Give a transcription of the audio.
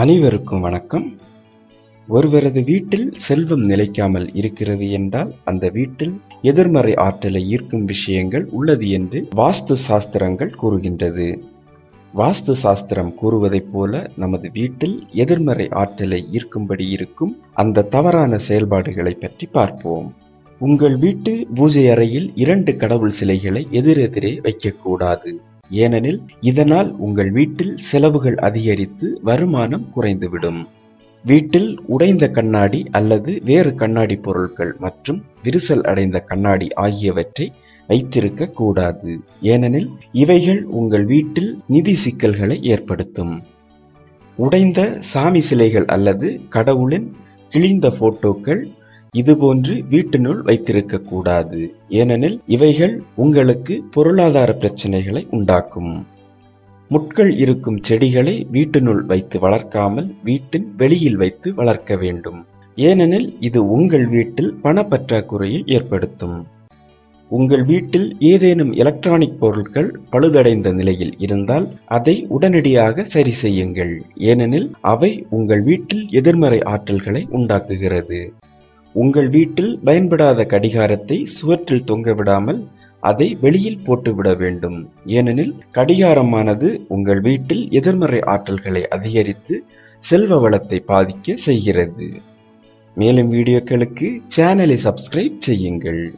அனைவருக்கும் வணக்கம். ஒருவரது வீட்டில் செல்வம் நிலைக்காமல் இருக்கிறது என்றால் அந்த வீட்டில் எதிர்மறை ஆற்றலை ஈர்க்கும் விஷயங்கள் உள்ளது என்று வாஸ்து சாஸ்திரங்கள் கூறுகின்றது. வாஸ்து சாஸ்திரம் கூறுவதைப் போல நமது வீட்டில் எதிர்மறை ஆற்றலை ஈர்க்கும்படி இருக்கும் அந்த தவறான செயல்பாடுகளை பற்றி பார்ப்போம். உங்கள் வீட்டு பூஜை அறையில் இரண்டு கடவுள் சிலைகளை எதிரெதிரே வைக்கக்கூடாது. ஏனெனில் இதனால் உங்கள் வீட்டில் செலவுகள் அதிகரித்து வருமானம் குறைந்துவிடும். வீட்டில் உடைந்த கண்ணாடி அல்லது வேறு கண்ணாடி பொருட்கள் மற்றும் விரிசல் அடைந்த கண்ணாடி ஆகியவற்றை வைத்திருக்க கூடாது. ஏனெனில் இவைகள் உங்கள் வீட்டில் நிதி சிக்கல்களை ஏற்படுத்தும். உடைந்த சாமி சிலைகள் அல்லது கடவுளின் கிழிந்த போட்டோக்கள் இதுபோன்று வீட்டினுள் வைத்திருக்க கூடாது ஏனெனில் இவைகள் உங்களுக்கு பொருளாதார பிரச்சனைகளை உண்டாக்கும். முட்கள் இருக்கும் செடிகளை வீட்டினுள் வைத்து வளர்க்காமல் வீட்டின் வெளியில் வைத்து வளர்க்க வேண்டும். ஏனெனில் இது உங்கள் வீட்டில் பணப்பற்றாக்குறையை ஏற்படுத்தும். உங்கள் வீட்டில் ஏதேனும் எலக்ட்ரானிக் பொருட்கள் பழுதடைந்த நிலையில் இருந்தால் அதை உடனடியாக சரி செய்யுங்கள். ஏனெனில் அவை உங்கள் வீட்டில் எதிர்மறை ஆற்றல்களை உண்டாக்குகிறது. உங்கள் வீட்டில் பயன்படாத கடிகாரத்தை சுவற்றில் தொங்கவிடாமல் அதை வெளியில் போட்டுவிட வேண்டும். ஏனெனில் கடிகாரமானது உங்கள் வீட்டில் எதிர்மறை ஆற்றல்களை அதிகரித்து செல்வ வளத்தை பாதிக்க செய்கிறது. மேலும் வீடியோக்களுக்கு சேனலை சப்ஸ்கிரைப் செய்யுங்கள்.